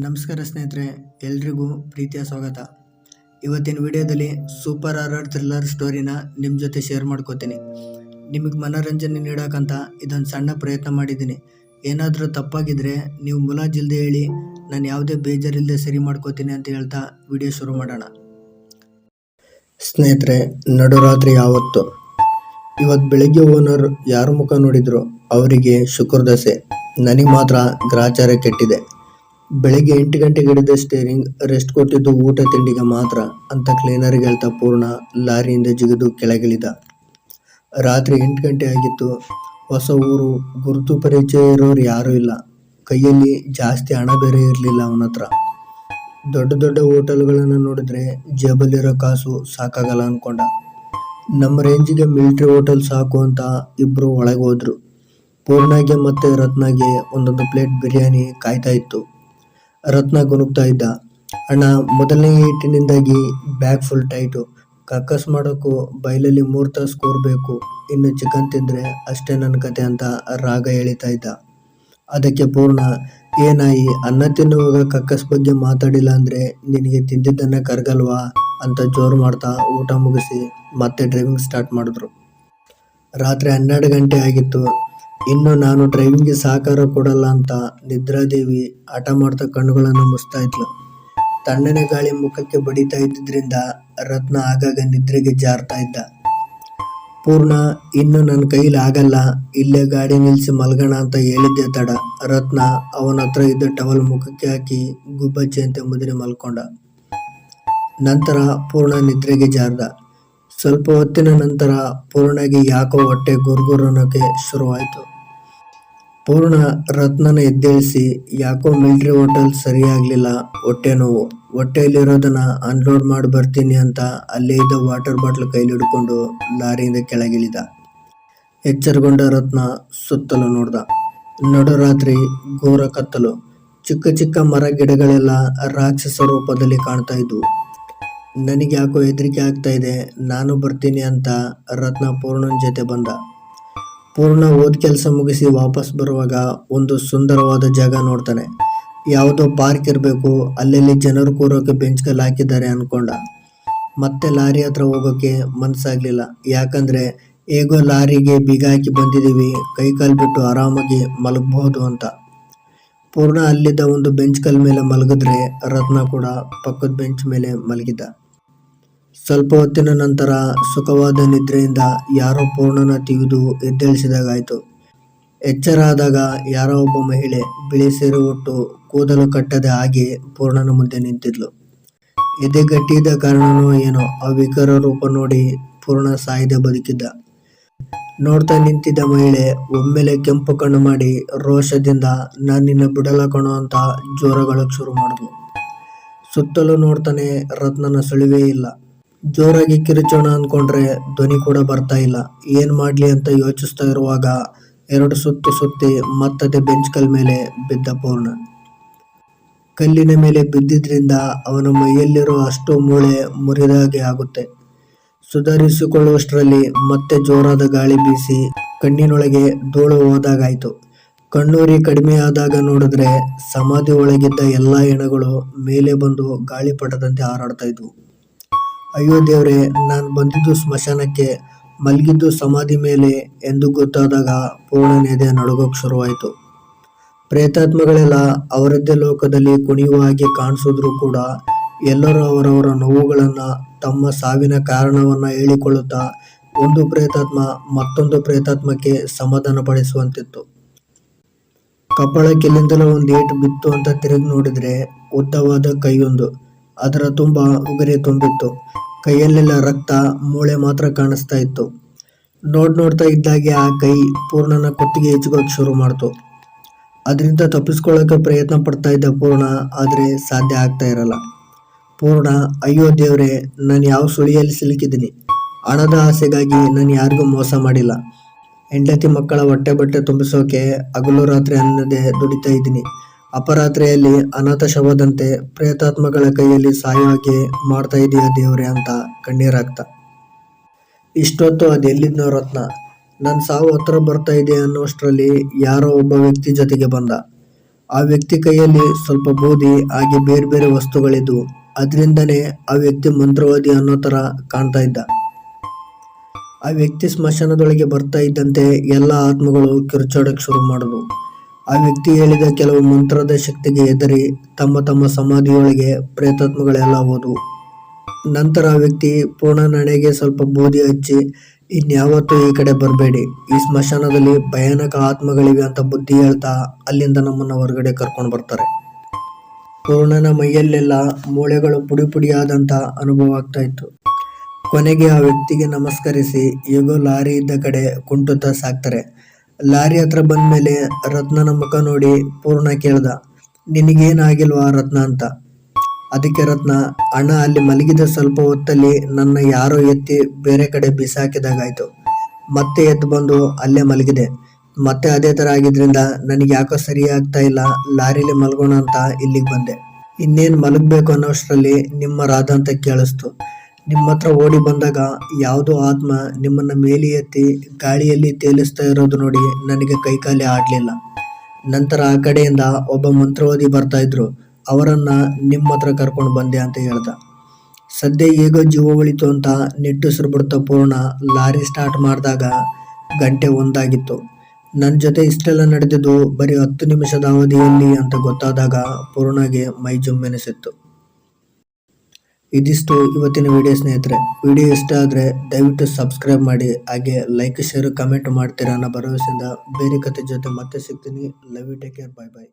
ನಮಸ್ಕಾರ ಸ್ನೇಹಿತರೆ, ಎಲ್ರಿಗೂ ಪ್ರೀತಿಯ ಸ್ವಾಗತ. ಇವತ್ತಿನ ವಿಡಿಯೋದಲ್ಲಿ ಸೂಪರ್ ಹಾರರ್ ಥ್ರಿಲ್ಲರ್ ಸ್ಟೋರಿನ ನಿಮ್ಮ ಜೊತೆ ಶೇರ್ ಮಾಡ್ಕೋತೀನಿ. ನಿಮಗೆ ಮನೋರಂಜನೆ ನೀಡೋಕ್ಕಂತ ಇದೊಂದು ಸಣ್ಣ ಪ್ರಯತ್ನ ಮಾಡಿದ್ದೀನಿ. ಏನಾದರೂ ತಪ್ಪಾಗಿದ್ರೆ ನೀವು ಮುಲಾಜಿಲ್ದೆ ಹೇಳಿ, ನಾನು ಯಾವುದೇ ಬೇಜಾರಿಲ್ಲದೆ ಸರಿ ಮಾಡ್ಕೋತೀನಿ ಅಂತ ಹೇಳ್ತಾ ವಿಡಿಯೋ ಶುರು ಮಾಡೋಣ. ಸ್ನೇಹಿತರೆ, ನಡುರಾತ್ರಿ ಯಾವತ್ತು? ಇವತ್ತು ಬೆಳಗ್ಗೆ ಓನರ್ ಯಾರ ಮುಖ ನೋಡಿದ್ರು? ಅವರಿಗೆ ಶುಕ್ರದಸೆ. ನನಗೆ ಮಾತ್ರ ಗ್ರಾಚಾರ ಕೆಟ್ಟಿದೆ. ಬೆಳಿಗ್ಗೆ ಎಂಟು ಗಂಟೆಗೆ ಹಿಡಿದ ಸ್ಟೇರಿಂಗ್ ರೆಸ್ಟ್ ಕೊಟ್ಟಿದ್ದು ಊಟ ತಿಂಡಿಗೆ ಮಾತ್ರ ಅಂತ ಕ್ಲೀನರ್ಗೆ ಹೇಳ್ತಾ ಪೂರ್ಣ ಲಾರಿಯಿಂದ ಜಿಗಿದು ಕೆಳಗಿಳಿದ. ರಾತ್ರಿ ಎಂಟು ಗಂಟೆ ಆಗಿತ್ತು. ಹೊಸ ಊರು, ಗುರುತು ಪರಿಚಯ ಇರೋರು ಯಾರೂ ಇಲ್ಲ. ಕೈಯಲ್ಲಿ ಜಾಸ್ತಿ ಹಣ ಬೇರೆ ಇರಲಿಲ್ಲ ಅವನ ಹತ್ರ. ದೊಡ್ಡ ದೊಡ್ಡ ಹೋಟೆಲ್ಗಳನ್ನು ನೋಡಿದ್ರೆ ಜೇಬಲ್ಲಿರೋ ಕಾಸು ಸಾಕಾಗಲ್ಲ ಅನ್ಕೊಂಡ. ನಮ್ಮ ರೇಂಜಿಗೆ ಮಿಲಿಟ್ರಿ ಹೋಟೆಲ್ ಸಾಕು ಅಂತ ಇಬ್ಬರು ಒಳಗೆ ಹೋದ್ರು. ಪೂರ್ಣಾಗೆ ಮತ್ತೆ ರತ್ನಾಗೆ ಒಂದೊಂದು ಪ್ಲೇಟ್ ಬಿರಿಯಾನಿ ಕಾಯ್ತಾ ಇತ್ತು. ರತ್ನ ಗುನುಗ್ತಾ ಇದ್ದ. ಅಣ್ಣ, ಮೊದಲನೇ ಏಟಿನಿಂದಾಗಿ ಬ್ಯಾಗ್ ಫುಲ್ ಟೈಟು ಕಕ್ಕಸ್ ಮಾಡೋಕ್ಕೂ ಬೈಲಲ್ಲಿ ಮೂರು ತಾಸು ಕೂರಬೇಕು ಇನ್ನು ಚಿಕನ್ ತಿಂದರೆ ಅಷ್ಟೇ ನನ್ನ ಕತೆ ಅಂತ ರಾಗ ಎಳಿತಾ ಇದ್ದ. ಅದಕ್ಕೆ ಪೂರ್ಣ ಏನಾಯಿ ಅನ್ನ ತಿನ್ನುವಾಗ ಕಕ್ಕಸ್ ಬಗ್ಗೆ ಮಾತಾಡಿಲ್ಲ ಅಂದರೆ ನಿನಗೆ ತಿಂದಿದ್ದನ್ನು ಕರಗಲ್ವಾ ಅಂತ ಜೋರು ಮಾಡ್ತಾ ಊಟ ಮುಗಿಸಿ ಮತ್ತೆ ಡ್ರೈವಿಂಗ್ ಸ್ಟಾರ್ಟ್ ಮಾಡಿದ್ರು. ರಾತ್ರಿ ಹನ್ನೆರಡು ಗಂಟೆ ಆಗಿತ್ತು. ಇನ್ನು ನಾನು ಡ್ರೈವಿಂಗ್ಗೆ ಸಹಕಾರ ಕೊಡಲ್ಲ ಅಂತ ನಿದ್ರಾದೇವಿ ಹಠ ಮಾಡ್ತಾ ಕಣ್ಣುಗಳನ್ನು ಮುಚ್ತಾ ಇದ್ಲು. ತಣ್ಣನೆ ಗಾಳಿ ಮುಖಕ್ಕೆ ಬಡಿತಾ ಇದ್ದಿದ್ರಿಂದ ರತ್ನ ಆಗಾಗ ನಿದ್ರೆಗೆ ಜಾರ್ತಾ ಇದ್ದ. ಪೂರ್ಣ, ಇನ್ನು ನನ್ನ ಕೈಲಿ ಆಗಲ್ಲ, ಇಲ್ಲೇ ಗಾಡಿ ನಿಲ್ಲಿಸಿ ಮಲ್ಗೋಣ ಅಂತ ಹೇಳಿದ್ದೆ ತಡ. ರತ್ನ ಅವನ ಹತ್ರ ಇದ್ದ ಟವಲ್ ಮುಖಕ್ಕೆ ಹಾಕಿ ಗುಬ್ಬಚ್ಚಿಯಂತೆ ಮುದ್ರೆ ಮಲ್ಕೊಂಡ. ನಂತರ ಪೂರ್ಣ ನಿದ್ರೆಗೆ ಜಾರ್ದ. ಸ್ವಲ್ಪ ಹೊತ್ತಿನ ನಂತರ ಪೂರ್ಣಗೆ ಯಾಕೋ ಹೊಟ್ಟೆ ಗುರ್ಗುರ್ ಅನ್ನೋಕೆ ಶುರುವಾಯಿತು. ಪೂರ್ಣ ರತ್ನನ ಎದ್ದೇಳಿಸಿ ಯಾಕೋ ಮಿಲ್ಟ್ರಿ ಹೋಟೆಲ್ ಸರಿಯಾಗ್ಲಿಲ್ಲ. ಹೊಟ್ಟೆ ನೋವು. ಹೊಟ್ಟೆಯಲ್ಲಿರೋದನ್ನ ಅನ್ಲೋಡ್ ಮಾಡಿ ಬರ್ತೀನಿ ಅಂತ ಅಲ್ಲೇ ಇದ್ದ ವಾಟರ್ ಬಾಟ್ಲ್ ಕೈಲಿ ಹಿಡ್ಕೊಂಡು ಲಾರಿಯಿಂದ ಕೆಳಗಿಳಿದ. ಎಚ್ಚರಗೊಂಡ ರತ್ನ ಸುತ್ತಲೂ ನೋಡ್ದ. ನಡುರಾತ್ರಿ ಘೋರ ಕತ್ತಲು. ಚಿಕ್ಕ ಚಿಕ್ಕ ಮರ ಗಿಡಗಳೆಲ್ಲ ರಾಕ್ಷಸ ರೂಪದಲ್ಲಿ ಕಾಣ್ತಾ ಇದ್ವು. ನನಗೆ ಯಾಕೋ ಹೆದರಿಕೆ ಆಗ್ತಾ ಇದೆ. ನಾನು ಬರ್ತೀನಿ ಅಂತ ರತ್ನ ಪೂರ್ಣನ ಜೊತೆ ಬಂದ. ಪೂರ್ಣ ಓದ್ ಕೆಲಸ ಮುಗಿಸಿ ವಾಪಸ್ ಬರುವಾಗ ಒಂದು ಸುಂದರವಾದ ಜಾಗ ನೋಡ್ತಾನೆ. ಯಾವುದೋ ಪಾರ್ಕ್ ಇರಬೇಕು, ಅಲ್ಲಲ್ಲಿ ಜನರು ಕೂರೋಕೆ ಬೆಂಚ್ಗಳು ಹಾಕಿದ್ದಾರೆ ಅನ್ಕೊಂಡ. ಮತ್ತೆ ಲಾರಿ ಹತ್ರ ಹೋಗೋಕೆ ಮನಸ್ಸಾಗಲಿಲ್ಲ ಯಾಕಂದ್ರೆ, ಹೇಗೋ ಲಾರಿಗೆ ಬೀಗ ಹಾಕಿ ಬಂದಿದ್ದೀವಿ, ಕೈ ಕಾಲು ಬಿಟ್ಟು ಆರಾಮಾಗಿ ಮಲಗಬಹುದು ಅಂತ. ಪೂರ್ಣ ಅಲ್ಲಿದ್ದ ಒಂದು ಬೆಂಚ್ ಕಲ್ ಮೇಲೆ ಮಲಗಿದ್ರೆ ರತ್ನ ಕೂಡ ಪಕ್ಕದ ಬೆಂಚ್ ಮೇಲೆ ಮಲಗಿದ್ದ. ಸ್ವಲ್ಪ ಹೊತ್ತಿನ ನಂತರ ಸುಖವಾದ ನಿದ್ರೆಯಿಂದ ಯಾರೋ ಪೂರ್ಣನ ತೆಗೆದು ಎದ್ದೇಳಿಸಿದಾಗಾಯಿತು. ಎಚ್ಚರ ಆದಾಗ ಯಾರೋ ಒಬ್ಬ ಮಹಿಳೆ ಬಿಳಿ ಸೇರು ಉಟ್ಟು ಕೂದಲು ಕಟ್ಟದೆ ಹಾಗೆ ಪೂರ್ಣನ ಮುಂದೆ ನಿಂತಿದ್ಲು. ಎದೆ ಗಟ್ಟಿದ ಕಾರಣನೋ ಏನೋ ಆ ವಿಕಾರ ರೂಪ ನೋಡಿ ಪೂರ್ಣ ಸಾಯದೆ ಬದುಕಿದ್ದ. ನೋಡ್ತಾ ನಿಂತಿದ್ದ ಮಹಿಳೆ ಒಮ್ಮೆಲೆ ಕೆಂಪು ಕಣ್ಣು ಮಾಡಿ ರೋಷದಿಂದ, ನಾನು ನಿನ್ನ ಬಿಡಲ್ಲ ಕಣೋ ಅಂತ ಜೋರಗಳಕ್ಕೆ ಶುರು ಮಾಡಿದ್ವು ಸುತ್ತಲೂ ನೋಡ್ತಾನೆ ರತ್ನನ ಸುಳಿವೇ ಇಲ್ಲ. ಜೋರಾಗಿ ಕಿರುಚೋಣ ಅನ್ಕೊಂಡ್ರೆ ಧ್ವನಿ ಕೂಡ ಬರ್ತಾ ಇಲ್ಲ. ಏನ್ ಮಾಡ್ಲಿ ಅಂತ ಯೋಚಿಸ್ತಾ ಇರುವಾಗ ಎರಡು ಸುತ್ತು ಸುತ್ತಿ ಮತ್ತದೆ ಬೆಂಚ್ ಕಲ್ ಮೇಲೆ ಬಿದ್ದ ಪೂರ್ಣ. ಕಲ್ಲಿನ ಮೇಲೆ ಬಿದ್ದಿದ್ರಿಂದ ಅವನ ಮೈಯಲ್ಲಿರೋ ಅಷ್ಟು ಮೂಳೆ ಮುರಿದಾಗೆ ಆಗುತ್ತೆ. ಸುಧಾರಿಸಿಕೊಳ್ಳುವಷ್ಟರಲ್ಲಿ ಮತ್ತೆ ಜೋರಾದ ಗಾಳಿ ಬೀಸಿ ಕಣ್ಣಿನೊಳಗೆ ಧೂಳು ಹೋದಾಗಾಯ್ತು. ಕಣ್ಣೂರಿ ಕಡಿಮೆ ಆದಾಗ ನೋಡಿದ್ರೆ ಸಮಾಧಿ ಒಳಗಿದ್ದ ಎಲ್ಲಾ ಹೆಣಗಳು ಮೇಲೆ ಬಂದು ಗಾಳಿಪಟದಂತೆ ಹಾರಾಡ್ತಾ ಇದ್ವು. ಅಯ್ಯೋ ದೇವ್ರೆ, ನಾನು ಬಂದಿದ್ದು ಸ್ಮಶಾನಕ್ಕೆ, ಮಲಗಿದ್ದು ಸಮಾಧಿ ಮೇಲೆ ಎಂದು ಗೊತ್ತಾದಾಗ ಪೂರ್ಣನೆದೆ ನಡುಗೋಕ್ ಶುರುವಾಯಿತು. ಪ್ರೇತಾತ್ಮಗಳೆಲ್ಲ ಅವರದ್ದೇ ಲೋಕದಲ್ಲಿ ಕುಣಿಯುವ ಹಾಗೆ ಕಾಣಿಸಿದ್ರು ಕೂಡ ಎಲ್ಲರೂ ಅವರವರ ನೋವುಗಳನ್ನು ತಮ್ಮ ಸಾವಿನ ಕಾರಣವನ್ನು ಹೇಳಿಕೊಳ್ಳುತ್ತಾ ಒಂದು ಪ್ರೇತಾತ್ಮ ಮತ್ತೊಂದು ಪ್ರೇತಾತ್ಮಕ್ಕೆ ಸಮಾಧಾನ ಪಡಿಸುವಂತಿತ್ತು. ಕಪಾಳಕ್ಕೆಲ್ಲಿಂದಲೂ ಒಂದು ಏಟು ಬಿತ್ತು ಅಂತ ತಿರುಗಿ ನೋಡಿದರೆ ಉದ್ದವಾದ ಕೈಯೊಂದು, ಅದರ ತುಂಬ ಉಗುರೆ ತುಂಬಿತ್ತು. ಕೈಯಲ್ಲೆಲ್ಲ ರಕ್ತ ಮೂಳೆ ಮಾತ್ರ ಕಾಣಿಸ್ತಾ ಇತ್ತು. ನೋಡ್ ನೋಡ್ತಾ ಇದ್ದಾಗೆ ಆ ಕೈ ಪೂರ್ಣನ ಕುತ್ತಿಗೆ ಹೆಚ್ಚಿಗೋಕ್ ಶುರು ಮಾಡ್ತು. ಅದರಿಂದ ತಪ್ಪಿಸ್ಕೊಳ್ಳೋಕೆ ಪ್ರಯತ್ನ ಪಡ್ತಾ ಇದ್ದ ಪೂರ್ಣ ಆದರೆ ಸಾಧ್ಯ ಆಗ್ತಾ ಇರಲ್ಲ. ಪೂರ್ಣ, ಅಯ್ಯೋ ದೇವ್ರೆ, ನಾನು ಯಾವ ಸುಳಿಯಲ್ಲಿ ಸಿಲುಕಿದ್ದೀನಿ. ಹಣದ ಆಸೆಗಾಗಿ ನಾನು ಯಾರಿಗೂ ಮೋಸ ಮಾಡಿಲ್ಲ. ಹೆಂಡತಿ ಮಕ್ಕಳ ಹೊಟ್ಟೆ ಬಟ್ಟೆ ತುಂಬಿಸೋಕೆ ಹಗಲು ರಾತ್ರಿ ಅನ್ನದೇ ದುಡಿತಾ ಇದ್ದೀನಿ. ಅಪರಾತ್ರಿಯಲ್ಲಿ ಅನಾಥ ಶವದಂತೆ ಪ್ರೇತಾತ್ಮಗಳ ಕೈಯಲ್ಲಿ ಸಾಯೋ ಹಾಗೆ ಮಾಡ್ತಾ ಇದೆಯಾ ದೇವ್ರೆ ಅಂತ ಕಣ್ಣೀರಾಗ್ತಾ. ಇಷ್ಟೊತ್ತು ಅದೆಲ್ಲಿದ್ನೋ ರತ್ನ. ನನ್ನ ಸಾವು ಹತ್ರ ಬರ್ತಾ ಇದೆ ಅನ್ನೋಷ್ಟರಲ್ಲಿ ಯಾರೋ ಒಬ್ಬ ವ್ಯಕ್ತಿ ಜೊತೆಗೆ ಬಂದ. ಆ ವ್ಯಕ್ತಿ ಕೈಯಲ್ಲಿ ಸ್ವಲ್ಪ ಬೂದಿ ಹಾಗೆ ಬೇರೆ ಬೇರೆ ವಸ್ತುಗಳಿದ್ವು. ಅದರಿಂದನೇ ಆ ವ್ಯಕ್ತಿ ಮಂತ್ರವಾದಿ ಅನ್ನೋ ಥರ ಕಾಣ್ತಾ ಇದ್ದ. ಆ ವ್ಯಕ್ತಿ ಸ್ಮಶಾನದೊಳಗೆ ಬರ್ತಾ ಇದ್ದಂತೆ ಎಲ್ಲ ಆತ್ಮಗಳು ಕಿರುಚಾಡಕ್ಕೆ ಶುರು ಮಾಡುದು ಆ ವ್ಯಕ್ತಿ ಹೇಳಿದ ಕೆಲವು ಮಂತ್ರದ ಶಕ್ತಿಗೆ ಹೆದರಿ ತಮ್ಮ ತಮ್ಮ ಸಮಾಧಿಯೊಳಗೆ ಪ್ರೇತಾತ್ಮಗಳೆಲ್ಲ ಹೋದವು ನಂತರ ಆ ವ್ಯಕ್ತಿ ಪೂರ್ಣ ನಡೆಗೆ ಸ್ವಲ್ಪ ಬೂದಿ ಹಚ್ಚಿ, ಇನ್ಯಾವತ್ತೂ ಈ ಕಡೆ ಬರಬೇಡಿ, ಈ ಸ್ಮಶಾನದಲ್ಲಿ ಭಯಾನಕ ಆತ್ಮಗಳಿವೆ ಅಂತ ಬುದ್ಧಿ ಹೇಳ್ತಾ ಅಲ್ಲಿಂದ ನಮ್ಮನ್ನ ಹೊರಗಡೆ ಕರ್ಕೊಂಡು ಬರ್ತಾರೆ. ಪೂರ್ಣನ ಮೈಯಲ್ಲೆಲ್ಲ ಮೂಳೆಗಳು ಪುಡಿ ಪುಡಿಯಾದಂಥ ಅನುಭವ ಆಗ್ತಾ ಇತ್ತು. ಕೊನೆಗೆ ಆ ವ್ಯಕ್ತಿಗೆ ನಮಸ್ಕರಿಸಿ ಹೇಗೋ ಲಾರಿ ಇದ್ದ ಕಡೆ ಕುಂಟುತ್ತಾ ಸಾಕ್ತಾರೆ ಲಾರಿ ಹತ್ರ ಬಂದ್ಮೇಲೆ ರತ್ನನ ಮುಖ ನೋಡಿ ಪೂರ್ಣ ಕೇಳ್ದ, ನಿನಗೇನಾಗಿಲ್ವಾ ರತ್ನ ಅಂತ? ಅದಕ್ಕೆ ರತ್ನ, ಅಣ್ಣ, ಅಲ್ಲಿ ಮಲಗಿದ ಸ್ವಲ್ಪ ಹೊತ್ತಲ್ಲಿ ನನ್ನ ಯಾರೋ ಎತ್ತಿ ಬೇರೆ ಕಡೆ ಬಿಸಾಕಿದಾಗಾಯ್ತು. ಮತ್ತೆ ಎದ್ದು ಬಂದು ಅಲ್ಲೇ ಮಲಗಿದೆ. ಮತ್ತೆ ಅದೇ ತರ ಆಗಿದ್ರಿಂದ ನನಗೆ ಯಾಕೋ ಸರಿ ಆಗ್ತಾ ಇಲ್ಲ, ಲಾರಿಲಿ ಮಲಗೋಣ ಅಂತ ಇಲ್ಲಿಗೆ ಬಂದೆ. ಇನ್ನೇನು ಮಲಗಬೇಕು ಅನ್ನೋಷ್ಟರಲ್ಲಿ ನಿಮ್ಮ ರಾಧ ಅಂತ ಕೇಳಿಸ್ತು. ನಿಮ್ಮ ಹತ್ರ ಓಡಿ ಬಂದಾಗ ಯಾವುದೋ ಆತ್ಮ ನಿಮ್ಮನ್ನು ಮೇಲೆ ಎತ್ತಿ ಗಾಳಿಯಲ್ಲಿ ತೇಲಿಸ್ತಾ ಇರೋದು ನೋಡಿ ನನಗೆ ಕೈಕಾಲಿ ಆಡಲಿಲ್ಲ ನಂತರ ಆ ಕಡೆಯಿಂದ ಒಬ್ಬ ಮಂತ್ರವಾದಿ ಬರ್ತಾ ಇದ್ರು, ಅವರನ್ನ ನಿಮ್ಮ ಹತ್ರ ಕರ್ಕೊಂಡು ಬಂದೆ ಅಂತ ಹೇಳ್ದ. ಸದ್ಯ ಈಗ ಜೀವ ಉಳಿತು ಅಂತ ನಿಟ್ಟುಸಿರು ಬಿಡ್ತಾ ಪೂರ್ಣ ಲಾರಿ ಸ್ಟಾರ್ಟ್ ಮಾಡಿದಾಗ ಗಂಟೆ ಒಂದಾಗಿತ್ತು. ನನ್ನ ಜೊತೆ ಇಷ್ಟೆಲ್ಲ ನಡೆದಿದ್ದು ಬರೀ ಹತ್ತು ನಿಮಿಷದ ಅವಧಿಯಲ್ಲಿ ಅಂತ ಗೊತ್ತಾದಾಗ ಪೂರ್ಣಗೆ ಮೈ ಜುಮ್ಮೆನಿಸಿತ್ತು. ಇದಿಷ್ಟು ಇವತ್ತಿನ ವಿಡಿಯೋ ಸ್ನೇಹಿತರೆ. ವಿಡಿಯೋ ಇಷ್ಟ ಆದರೆ ದಯವಿಟ್ಟು ಸಬ್ಸ್ಕ್ರೈಬ್ ಮಾಡಿ, ಹಾಗೆ ಲೈಕ್ ಶೇರ್ ಕಮೆಂಟ್ ಮಾಡ್ತೀರಾ ಅನ್ನೋ ಭರವಸೆಯಿಂದ ಬೇರೆ ಕತೆ ಜೊತೆ ಮತ್ತೆ ಸಿಗ್ತೀನಿ. Love you take care bye bye